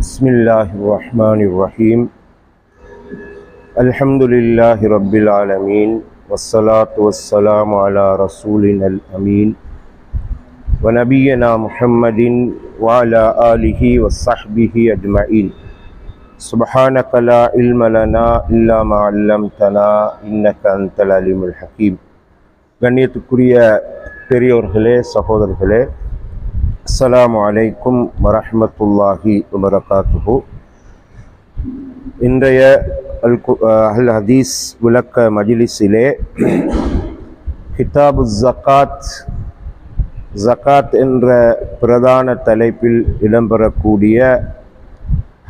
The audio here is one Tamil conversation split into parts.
بسم الله الرحمن الرحيم الحمد لله رب العالمين والصلاة والسلام على رسولنا الأمين ونبينا محمد وعلى آله وصحبه أجمعين سبحانك لا علم لنا إلا ما علمتنا إنك أنت العليم الحكيم கண்ணியத்துக்குரிய பெரியோர்களே சகோதரர்களே அஸ்ஸலாமு அலைக்கும் வரஹ்மத்துல்லாஹி வபரகாத்துஹு இன்றைய அல் அல் ஹதீஸ் விளக்க மஜிலிஸிலே கிதாபு ஜக்காத் ஜக்காத் என்ற பிரதான தலைப்பில் இடம்பெறக்கூடிய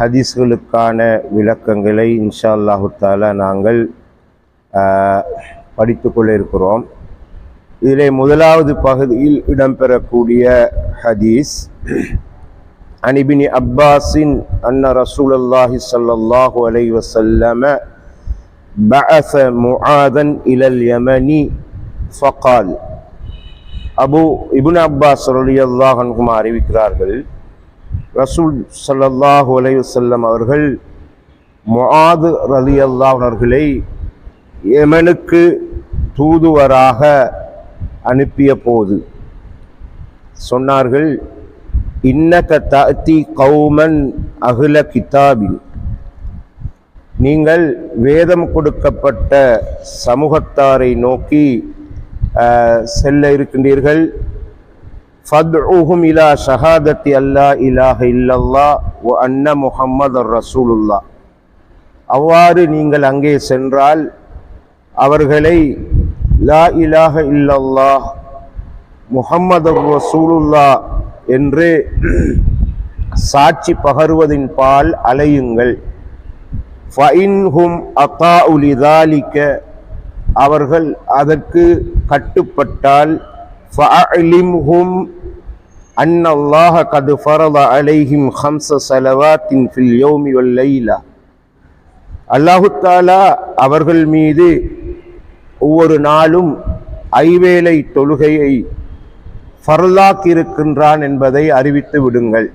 ஹதீஸ்களுக்கான விளக்கங்களை இன்ஷா அல்லாஹு தாலா நாங்கள் படித்து கொள்ள இருக்கிறோம். இதிலே முதலாவது பகுதியில் இடம்பெறக்கூடிய ஹதீஸ் அனிபினி அப்பாஸின் அன்ன ரசூல் அல்லாஹி சல்லாஹூ அலை வசல்லம بعث معاذا إلى اليمن فقال அபு இபுன் அப்பாஸ் ரலியல்லாஹு அன்ஹுமா அறிவிக்கிறார்கள் ரசூல் ஸல்லல்லாஹு அலைஹி வஸல்லம் அவர்கள் முஆது ரலியல்லாஹு அவர்களை யமனுக்கு தூதுவராக அனுப்பிய போது சொன்னார்கள் இன்னக தாத்தி கௌமன் அகில கிதாபின். நீங்கள் வேதம் கொடுக்கப்பட்ட சமூகத்தாரை நோக்கி செல்ல இருக்கின்றீர்கள். ஃபத்உஹும் இலா ஷஹாதத்தி அல்லா இலாஹ இல்லல்லா ஒ அன்ன முஹம்மது ரசூலுல்லா அவ்வாறு நீங்கள் அங்கே சென்றால் அவர்களை லா இலாஹ இல்லல்லாஹ் முகம்மது ரசூலுல்லா என்று சாட்சி பகருவதின் பால் அலையுங்கள். ஃபைன்ஹும் அகாஉலிதாலிக்க அவர்கள் அதற்கு கட்டுப்பட்டால் ஃபஅலிம்ஹும் அன்னல்லாஹ கது ஃபரத அலைஹிம் ஹம்ச சலவாத்தின் ஃபில் யோமி வல்லைலா அல்லாஹுத்தாலா அல்லாஹு அவர்கள் மீது ஒவ்வொரு நாளும் ஐவேளை தொழுகையை ஃபர்லாக்கியிருக்கின்றான் என்பதை அறிவித்து விடுங்கள்.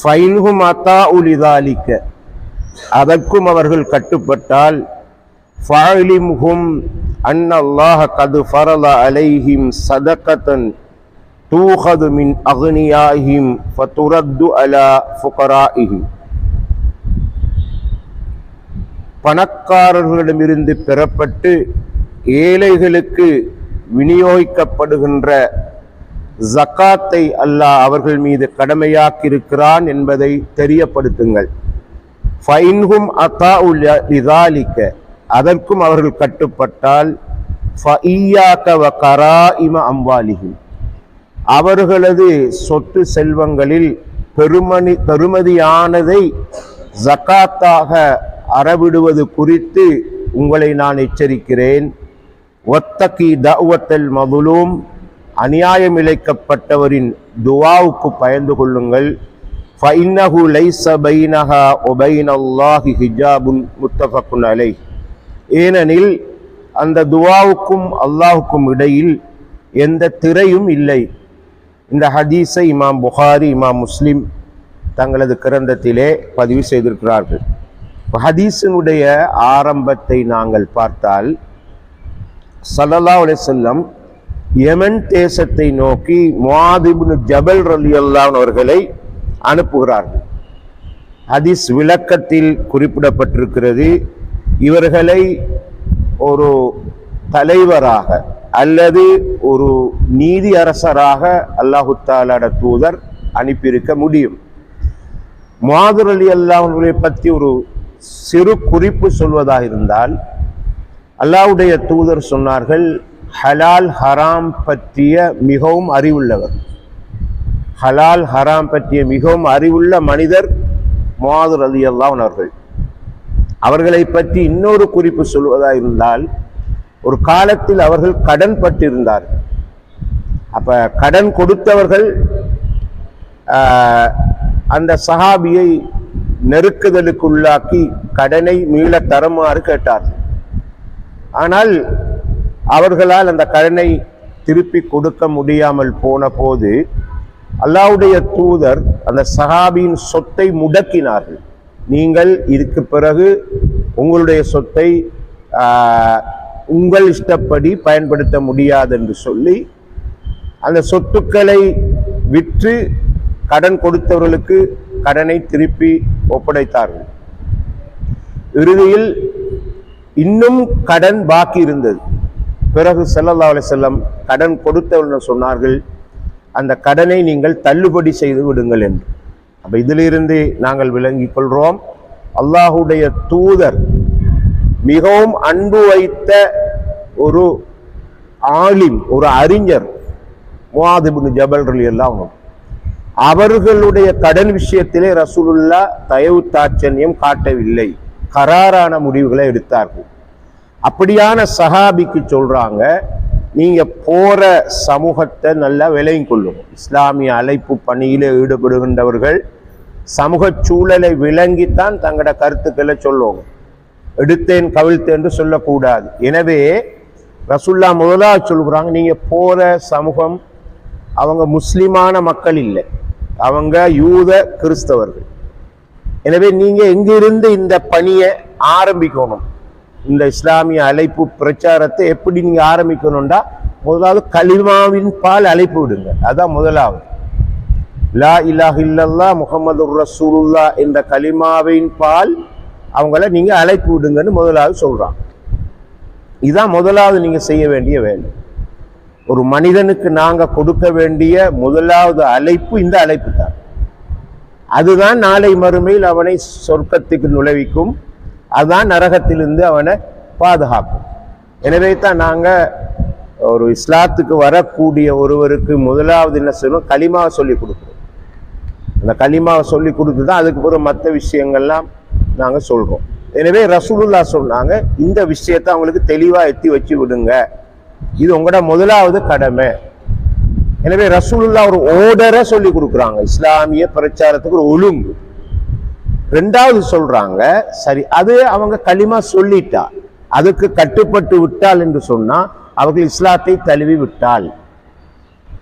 ஃபைன்ஹும் அத்தா உலிதாலிக்க அதற்கும் அவர்கள் கட்டுப்பட்டால் ஃபாலிம்ஹும் அன் அல்லாஹ கது ஃபரல அலைஹிம் சதகத்தன் தூஹது மின் அகனியாஹிம் ஃபதுரத்து அலா ஃபுகராஇஹிம். பணக்காரர்களிடமிருந்து பெறப்பட்டு ஏழைகளுக்கு விநியோகிக்கப்படுகின்ற ஜக்காத்தை அல்லாஹ் அவர்கள் மீது கடமையாக்கியிருக்கிறான் என்பதை தெரியப்படுத்துங்கள். ஃபைன்ஹும் அத்தா இதாலிக்க அதற்கும் அவர்கள் கட்டுப்பட்டால் அம்வாலிஹிம். அவர்களது சொத்து செல்வங்களில் பெருமணி பெருமதியானதை ஜக்காத்தாக அறவிடுவது குறித்து உங்களை நான் எச்சரிக்கிறேன். ஒத்தகி தவத்தல் மதுலும் அநியாயம் இழைக்கப்பட்டவரின் துவாவுக்கு பயந்து கொள்ளுங்கள். ஃபைன்னஹு லைஸ பைனஹா ஒபைன் அல்லாஹி ஹிஜாபுன் முத்தஃபக்குன் அலை ஏனெனில் அந்த துவாவுக்கும் அல்லாஹுக்கும் இடையில் எந்த திரையும் இல்லை. இந்த ஹதீஸை இமாம் புகாரி இமாம் முஸ்லிம் தங்களது கிரந்தத்திலே பதிவு செய்திருக்கிறார்கள். ஹதீஸினுடைய ஆரம்பத்தை நாங்கள் பார்த்தால் சல்லல்லா அலி செல்லம் யமன் தேசத்தை நோக்கி முவாதிபுன் ஜபல் ரலி அல்லான் அவர்களை அனுப்புகிறார்கள். ஹதீஸ் விளக்கத்தில் குறிப்பிடப்பட்டிருக்கிறது இவர்களை ஒரு தலைவராக அல்லது ஒரு நீதி அரசராக அல்லாஹு தாலாட தூதர் அனுப்பியிருக்க முடியும். மாதுர் அலி அல்லாஹர்களை பற்றி ஒரு சிறு குறிப்பு சொல்வதாக இருந்தால் அல்லாவுடைய தூதர் சொன்னார்கள் ஹலால் ஹராம் பற்றிய மிகவும் அறிவுள்ளவர். ஹலால் ஹராம் பற்றிய மிகவும் அறிவுள்ள மனிதர் மாது அலி அல்லாஹ் அவர்கள் அவர்களை பற்றி இன்னொரு குறிப்பு சொல்வதாக இருந்தால் ஒரு காலத்தில் அவர்கள் கடன் பட்டிருந்தார் அப்ப கடன் கொடுத்தவர்கள் அந்த சஹாபியை நெருக்குதலுக்குள்ளாக்கி கடனை மீள தருமாறு கேட்டார்கள். ஆனால் அவர்களால் அந்த கடனை திருப்பி கொடுக்க முடியாமல் போன போது அல்லாவுடைய தூதர் அந்த சஹாபியின் சொத்தை முடக்கினார்கள். நீங்கள் இதுக்கு பிறகு உங்களுடைய சொத்தை உங்கள் இஷ்டப்படி பயன்படுத்த முடியாது என்று சொல்லி அந்த சொத்துக்களை விற்று கடன் கொடுத்தவர்களுக்கு கடனை திருப்பி ஒப்படைத்தார்கள். இறுதியில் இன்னும் கடன் பாக்கி இருந்தது. பிறகு செல்லல்லா அலைஹி செல்லம் கடன் கொடுத்தவர்கள் சொன்னார்கள் அந்த கடனை நீங்கள் தள்ளுபடி செய்து விடுங்கள் என்று. அப்போ இதிலிருந்து நாங்கள் விளங்கிக் கொள்கிறோம் அல்லாஹுடைய தூதர் மிகவும் அன்பு வைத்த ஒரு ஆலிம் ஒரு அறிஞர் முவாதிபின் ஜபல் எல்லாம் அவர்களுடைய கடன் விஷயத்திலே ரசூலுல்லா தயவு தாட்சன்யம் காட்டவில்லை. கராரான முடிவுகளை எடுத்தார்கள். அப்படியான சஹாபிக்கு சொல்கிறாங்க நீங்கள் போகிற சமூகத்தை நல்லா விலையும் கொள்ளும் இஸ்லாமிய அழைப்பு பணியில் ஈடுபடுகின்றவர்கள் சமூக சூழலை விளங்கித்தான் தங்களோட கருத்துக்களை சொல்லுவாங்க. எடுத்தேன் கவிழ்த்தேன் சொல்லக்கூடாது. எனவே ரசுல்லா முதலாக சொல்கிறாங்க நீங்கள் போகிற சமூகம் அவங்க முஸ்லிமான மக்கள் இல்லை. அவங்க யூத கிறிஸ்தவர்கள். எனவே நீங்கள் எங்கிருந்து இந்த பணியை ஆரம்பிக்கணும். இந்த இஸ்லாமிய அழைப்பு பிரச்சாரத்தை எப்படி நீங்கள் ஆரம்பிக்கணும்டா? முதலாவது கலிமாவின் பால் அழைப்பு விடுங்க. அதுதான் முதலாவது. லா இலாஹ இல்லல்லா முகமது ரசூலுல்லா என்ற கலிமாவின் பால் அவங்கள நீங்கள் அழைப்பு விடுங்கன்னு முதலாவது சொல்கிறான் இதுதான் முதலாவது நீங்கள் செய்ய வேண்டிய வேலை. ஒரு மனிதனுக்கு நாங்கள் கொடுக்க வேண்டிய முதலாவது அழைப்பு இந்த அழைப்பு தான் அதுதான் நாளை மறுமையில் அவனை சொர்க்கத்துக்கு நுழைவிக்கும். அதுதான் நரகத்திலிருந்து அவனை பாதுகாக்கும். எனவே தான் நாங்கள் ஒரு இஸ்லாத்துக்கு வரக்கூடிய ஒருவருக்கு முதலாவது என்ன செய்யணும் களிமாவை சொல்லி கொடுக்குறோம். அந்த களிமாவை சொல்லி கொடுத்து தான் அதுக்கு பிறகு மற்ற விஷயங்கள்லாம் நாங்கள் சொல்கிறோம் எனவே ரசூலுல்லா சொன்னாங்க இந்த விஷயத்தை அவங்களுக்கு தெளிவாக எத்தி வச்சு விடுங்க. இது உங்களோட முதலாவது கடமை. எனவே ரசூலுல்லா ஒரு ஓர்டரை சொல்லி கொடுக்குறாங்க. இஸ்லாமிய பிரச்சாரத்துக்கு ஒரு ஒழுங்கு. ரெண்டாவது சொல்றாங்க சரி அது அவங்க களிமா சொல்லிட்டா. அதுக்கு கட்டுப்பட்டு விட்டால் என்று சொன்னா அவர்கள் இஸ்லாத்தை தழுவி விட்டால்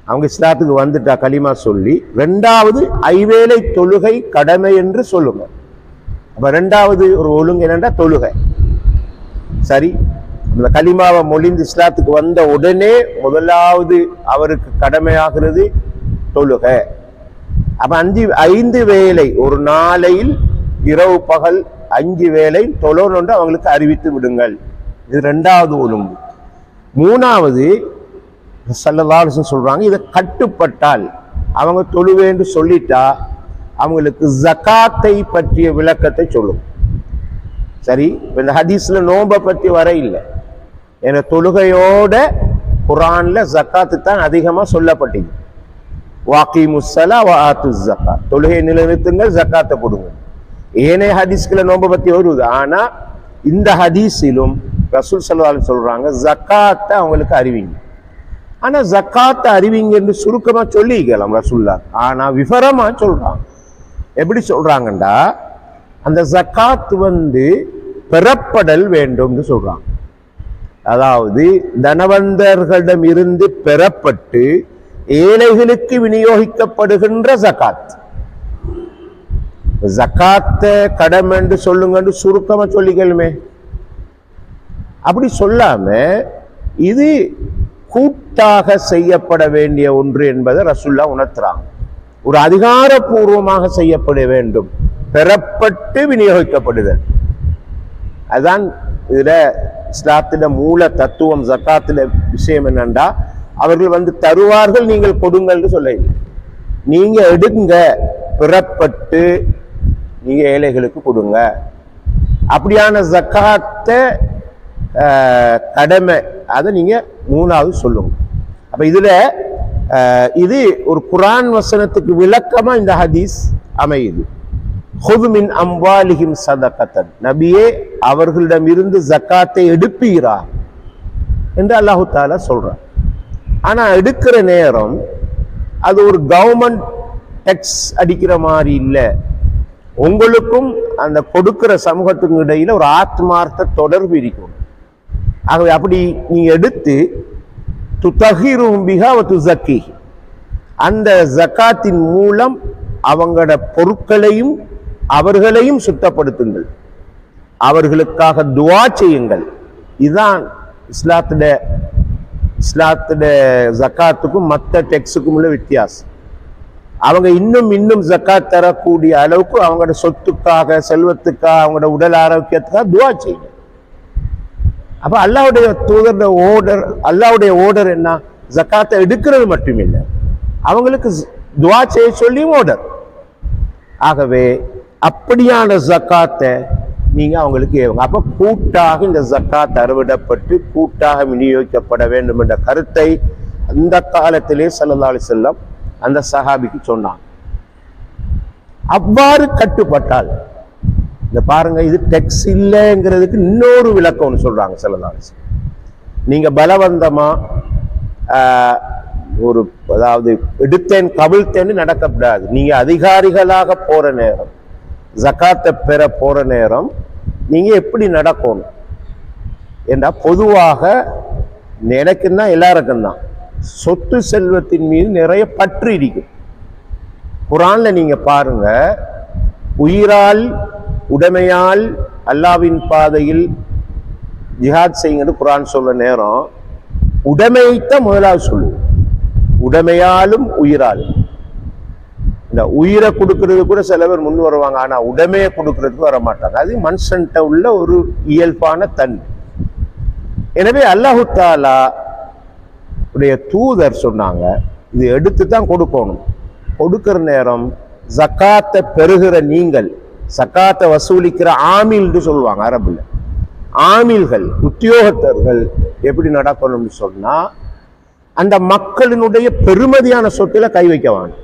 அவங்க இஸ்லாத்துக்கு வந்துட்டா களிமா சொல்லி. ரெண்டாவது ஐவேளை தொழுகை கடமை என்று சொல்லுங்க. அப்ப ரெண்டாவது ஒரு ஒழுங்கு என்னென்னா தொழுகை. சரி இந்த கலிமாவை மொழிந்து இஸ்லாத்துக்கு வந்த உடனே முதலாவது அவருக்கு கடமையாகிறது தொழுகை. அப்ப அஞ்சு ஐந்து வேளை ஒரு நாளையில் இரவு பகல் அஞ்சு வேளை தொழணுன்று அவங்களுக்கு அறிவித்து விடுங்கள். இது ரெண்டாவது ஒழுங்கு. மூணாவது சல்லல்லாஹு சொல்றாங்க இதை கட்டுப்பட்டால் அவங்க தொழுவேன்னு சொல்லிட்டா அவங்களுக்கு ஜக்காத்தை பற்றிய விளக்கத்தை சொல்லும். சரி இந்த ஹதீஸ்ல நோன்பை பற்றி வர இல்லை. ஏன்னா தொழுகையோட குரான்ல ஜக்காத்து தான் அதிகமாக சொல்லப்பட்டது. வாக்கி முசலா வாத்து ஜக்கா. தொழுகை நிலைநிறுத்துங்கள் ஜக்காத்தை போடுங்க ஏனைய ஹதீஸ்களை நோன்பை பற்றி வருது. ஆனால் இந்த ஹதீஸிலும் ரசூல் சல்வால் சொல்கிறாங்க ஜக்காத்தை அவங்களுக்கு அறிவிங்க. ஆனால் ஜக்காத்தை அறிவிங்க என்று சொல்லிக்கலாம் ரசூல்லா ஆனால் விவரமாக சொல்கிறாங்க எப்படி சொல்கிறாங்கண்டா அந்த ஜக்காத் வந்து பெறப்படல் வேண்டும்னு சொல்கிறாங்க அதாவது தனவந்தர்களிடம் இருந்து பெறப்பட்டு ஏழைகளுக்கு விநியோகிக்கப்படுகின்ற ஜக்காத். ஜக்காத்த கடம் என்று சொல்லுங்கன்னு சுருக்கமா சொல்லிக்கலுமே. அப்படி சொல்லாம இது கூட்டாக செய்யப்பட வேண்டிய ஒன்று என்பதை ரசுல்லா உணர்த்துறாங்க. ஒரு அதிகாரப்பூர்வமாக செய்யப்பட வேண்டும். பெறப்பட்டு விநியோகிக்கப்படுதல். அதுதான் இதுல இஸ்லாத்திட மூல தத்துவம் ஜக்காத்துல விஷயம் என்னண்டா? அவர்கள் வந்து தருவார்கள் நீங்கள் கொடுங்கள்னு சொல்ல நீங்க எடுங்க பிறப்பட்டு நீங்க ஏழைகளுக்கு கொடுங்க. அப்படியான ஜக்காத்தை கடமை அதை நீங்க மூணாவது சொல்லுங்க. அப்ப இதுல இது ஒரு குரான் வசனத்துக்கு விளக்கமா இந்த ஹதீஸ் அமையுது. "ஹுது மின் அம்வாலிஹிம் சதகத்தன் நபியே அவர்களிடம் இருந்து ஜக்காத்தை எடுப்பீரா? என்று அல்லாஹு தாலா சொல்கிறார் ஆனால் எடுக்கிற நேரம் அது ஒரு கவர்மெண்ட் டெக்ஸ் அடிக்கிற மாதிரி இல்லை. உங்களுக்கும் அந்த கொடுக்கிற சமூகத்துக்கும் இடையில் ஒரு ஆத்மார்த்த தொடர்பு இருக்கும். ஆகவே அப்படி நீ எடுத்து துத்தகிரும் பிகா துசக்கி அந்த ஜக்காத்தின் மூலம் அவங்களோட பொருட்களையும் அவர்களையும் சுத்தப்படுத்துங்கள். அவர்களுக்காக துவா செய்யுங்கள். இதுதான் இஸ்லாத்துட இஸ்லாத்துடைய ஜக்காத்துக்கும் மற்ற டெக்ஸுக்கும் உள்ள வித்தியாசம். அவங்க இன்னும் இன்னும் ஜக்காத் தரக்கூடிய அளவுக்கு அவங்களோட சொத்துக்காக செல்வத்துக்காக அவங்களோட உடல் ஆரோக்கியத்துக்காக துவா செய்யுங்க. அப்போ அல்லாவுடைய தூதருடைய ஓர்டர் அல்லாவுடைய ஓர்டர் என்ன? ஜக்காத்தை எடுக்கிறது மட்டுமில்லை. அவங்களுக்கு துவா செய்ய சொல்லியும் ஓர்டர் ஆகவே அப்படியான ஜக்காத்தை நீங்க அவங்களுக்கு ஏவுங்க. அப்ப கூட்டாக இந்த ஜக்காத் அறுவிடப்பட்டு கூட்டாக விநியோகிக்கப்பட வேண்டும் என்ற கருத்தை அந்த காலத்திலே ஸல்லல்லாஹு செல்லம் அந்த சஹாபிக்கு சொன்னான். அவ்வாறு கட்டுப்பட்டால் இந்த பாருங்க இது டெக்ஸ் இல்லைங்கிறதுக்கு இன்னொரு விளக்கம் ஒன்று சொல்றாங்க ஸல்லல்லாஹு அலைஹி வஸல்லம். நீங்க பலவந்தமா ஆஹ், ஒரு அதாவது எடுத்தேன் கவிழ்த்தேன்னு நடக்கப்படாது. நீங்க அதிகாரிகளாக போற நேரம் ஜக்காத்தை பெற போகிற நேரம் நீங்கள் எப்படி நடக்கணும்? ஏன்னா பொதுவாக எனக்கும் தான் எல்லாருக்கும் தான். சொத்து செல்வத்தின் மீது நிறைய பற்று இருக்கும் குரானில் நீங்கள் பாருங்கள் உயிரால் உடைமையால் அல்லாவின் பாதையில் ஜிஹாத் செய்யுங்கன்னு குரான் சொல்ல நேரம் உடைமையைத்தான் முதலாவது சொல்லுவோம். உடைமையாலும் உயிராலும். இந்த உயிரை கொடுக்கறது கூட சில பேர் முன் வருவாங்க ஆனால் உடமையை கொடுக்கறதுக்கு வர மாட்டாங்க அது மனுஷன்கிட்ட உள்ள ஒரு இயல்பான தன் எனவே அல்லாஹு தாலா உடைய தூதர் சொன்னாங்க இது எடுத்து தான் கொடுக்கணும். கொடுக்கிற நேரம் ஜக்காத்தை பெறுகிற நீங்கள் சக்காத்தை வசூலிக்கிற ஆமில்னு சொல்லுவாங்க அரபில். ஆமில்கள் உத்தியோகத்தர்கள் எப்படி நடக்கணும்னு சொன்னால் அந்த மக்களினுடைய பெருமதியான சொத்துல கை வைக்க வேணும்.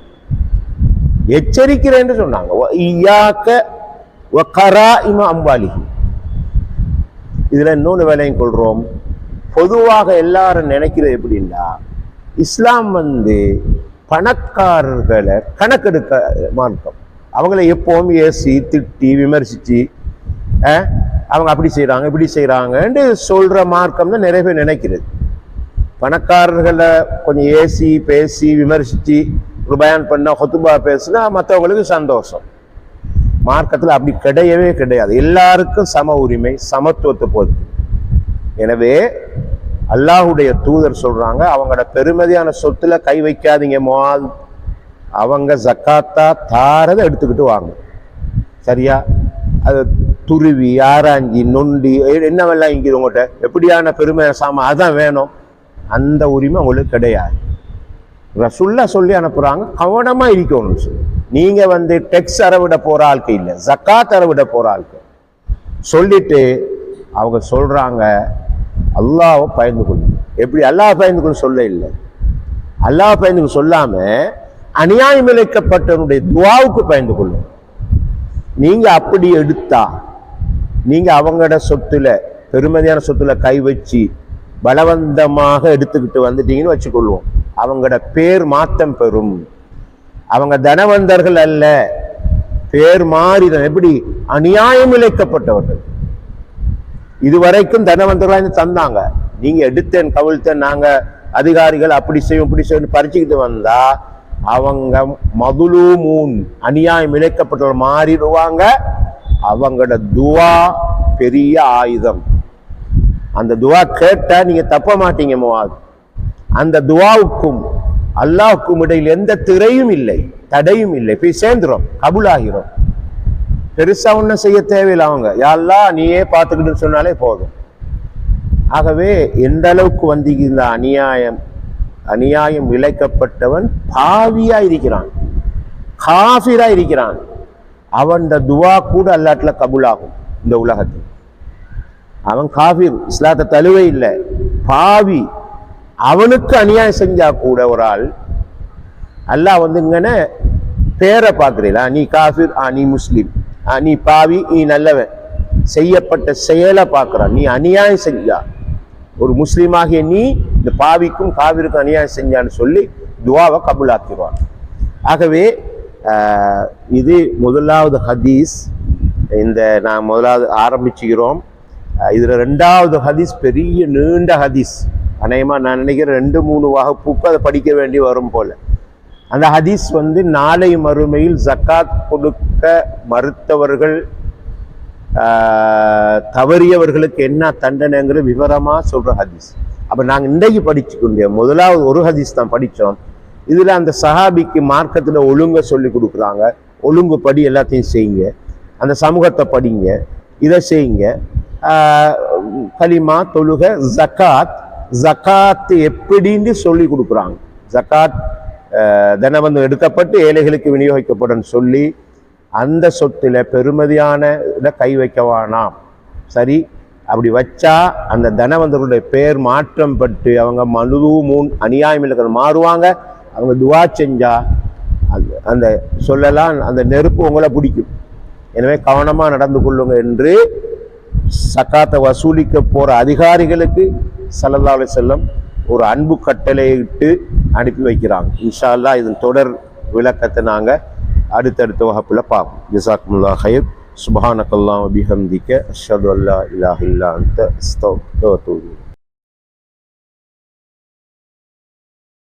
எச்சரிக்கிறேன்னு சொன்னாங்க. வ இதுல இன்னொன்று வேலையும் கொள்றோம். பொதுவாக எல்லாரும் நினைக்கிறது எப்படின்னா இஸ்லாம் வந்து பணக்காரர்களை கணக்கெடுக்க மார்க்கம் அவங்கள எப்பவும் ஏசி திட்டி விமர்சிச்சு அவங்க அப்படி செய்கிறாங்க இப்படி செய்கிறாங்கன்ட்டு சொல்கிற மார்க்கம் தான் நிறைய பேர் நினைக்கிறது. பணக்காரர்களை கொஞ்சம் ஏசி பேசி விமர்சித்து ஒரு பயான் பண்ண ஹொத்துபா பேசுனா மற்றவங்களுக்கு சந்தோஷம். மார்க்கத்தில் அப்படி கிடையவே கிடையாது. எல்லாருக்கும் சம உரிமை சமத்துவத்தை போது. எனவே அல்லாஹுடைய தூதர் சொல்றாங்க அவங்களோட பெருமதியான சொத்துல கை வைக்காதீங்க மோல் அவங்க ஜக்காத்தா தாரதை எடுத்துக்கிட்டு வாங்க. சரியா? அது துருவி ஆராய்ஞ்சி நொண்டி என்னவெல்லாம் இங்கே உங்கள்கிட்ட எப்படியான பெருமை சாமான்? அதான் வேணும். அந்த உரிமை உங்களுக்கு கிடையாது. ரசுல்லா சொல்லி அனுப்புகிறாங்க கவனமாக இருக்கணும்னு சொல்லி. நீங்கள் வந்து டெக்ஸ் அறவிட போகிற ஆளுக்கு இல்லை ஜக்காத் அறவிட போகிற ஆளுக்கு. சொல்லிட்டு அவங்க சொல்கிறாங்க அல்லாவை பயந்து கொள்ளும் எப்படி அல்லாஹ் பயந்து கொள்ள சொல்ல இல்லை. அல்லாஹ் பயந்து கொள்ள சொல்லாம அநியாயம் இழைக்கப்பட்டவனுடைய துவாவுக்கு பயந்து கொள்ளும் நீங்கள் அப்படி எடுத்தா நீங்கள் அவங்களோட சொத்துல பெருமதியான சொத்துல கை வச்சு பலவந்தமாக எடுத்துக்கிட்டு வந்துட்டீங்கன்னு வச்சுக்கொள்வோம். அவங்களோட பேர் மாற்றம் பெறும். அவங்க தனவந்தர்கள் அல்ல. பேர் மாறிதான் எப்படி? அநியாயம் இழைக்கப்பட்டவர்கள். இதுவரைக்கும் தனவந்தர்களாக தந்தாங்க. நீங்க எடுத்தேன் கவிழ்த்தேன் நாங்க அதிகாரிகள் அப்படி செய்யும் இப்படி செய்யும் பறிச்சுக்கிட்டு வந்தா அவங்க மதுலூமூன் அநியாயம் இழைக்கப்பட்டவர்கள் மாறிடுவாங்க. அவங்களோட துவா பெரிய ஆயுதம். அந்த துவா கேட்டா நீங்க தப்ப மாட்டீங்க அது அந்த துவாவுக்கும் அல்லாவுக்கும் இடையில் எந்த திரையும் இல்லை தடையும் இல்லை. போய் சேர்ந்துரும் கபுலாகிறோம் பெருசா ஒன்றும் செய்ய தேவையில்லை அவங்க. யாரெல்லாம் நீயே பார்த்துக்கிட்டு சொன்னாலே போதும். ஆகவே எந்த அளவுக்கு வந்து இந்த அநியாயம் அநியாயம் இழைக்கப்பட்டவன் பாவியா இருக்கிறான். காஃபிரா இருக்கிறான். அவன் துவா கூட அல்லாட்டில் கபுலாகும் இந்த உலகத்தில். அவன் காஃபிர் இஸ்லாத்தை தழுவே இல்லை. பாவி. அவனுக்கு அநியாயம் செஞ்சா கூட ஒரு ஆள் அல்லாஹ் வந்து இங்கன பேரை பார்க்குறீங்களா? நீ காஃபிர் ஆ நீ முஸ்லீம். ஆ நீ பாவி நீ நல்லவன். செய்யப்பட்ட செயலை பார்க்குறான் நீ அநியாயம் செஞ்சா. ஒரு முஸ்லீமாகிய நீ இந்த பாவிக்கும் காவிருக்கும் அநியாயம் செஞ்சான்னு சொல்லி துவாவை கபுலாக்கிடுவான். ஆகவே இது முதலாவது ஹதீஸ். இந்த நான் முதலாவது ஆரம்பிச்சுக்கிறோம். இதில் ரெண்டாவது ஹதீஸ் பெரிய நீண்ட ஹதீஸ். அநேகமாக நான் நினைக்கிறேன் ரெண்டு மூணு வகுப்புக்கு அதை படிக்க வேண்டி வரும் போல். அந்த ஹதீஸ் வந்து நாளை மறுமையில் ஜக்காத் கொடுக்க மறுத்தவர்கள் தவறியவர்களுக்கு என்ன தண்டனைங்கிற விவரமாக சொல்கிற ஹதீஸ். அப்போ நாங்கள் இன்றைக்கு படிச்சுக்கொண்டே முதலாவது ஒரு ஹதீஸ் தான் படித்தோம் இதில் அந்த சஹாபிக்கு மார்க்கத்தில் ஒழுங்க சொல்லி கொடுக்குறாங்க. ஒழுங்கு படி எல்லாத்தையும் செய்யுங்க. அந்த சமூகத்தை படிங்க. இதை செய்யுங்க. கலிமா தொழுக ஜக்காத் ஜக்காத்து எப்படின்னு சொல்லி கொடுக்குறாங்க. ஜக்காத் ஆஹ், தினபந்து எடுக்கப்பட்டு ஏழைகளுக்கு விநியோகிக்கப்படும் சொல்லி அந்த சொத்தில் பெருமதியான இதை கை வைக்க வேணாம். சரி? அப்படி வச்சா அந்த தனவந்தருடைய பேர் மாற்றம் பட்டு அவங்க மனுது மூன் அநியாயம் இருக்கிற மாறுவாங்க. அவங்க துவா செஞ்சா அந்த அந்த சொல்லலாம் அந்த நெருப்பு உங்களை பிடிக்கும். எனவே கவனமாக நடந்து கொள்ளுங்க என்று சக்காத்தை வசூலிக்க போகிற அதிகாரிகளுக்கு ஸல்லல்லாஹு அலைஹி ஒரு அன்பு கட்டளையிட்டு அனுப்பி வைக்கிறாங்க. இன்ஷா அல்லாஹ் இதன் தொடர் விளக்கத்தை நாங்கள் அடுத்தடுத்த வகுப்பில் பார்ப்போம். ஜிசாக்முல்லா ஹைர் சுபஹானக்கல்லாம் அபிஹந்திக்க அஷது அல்லா இலாஹ இல்லா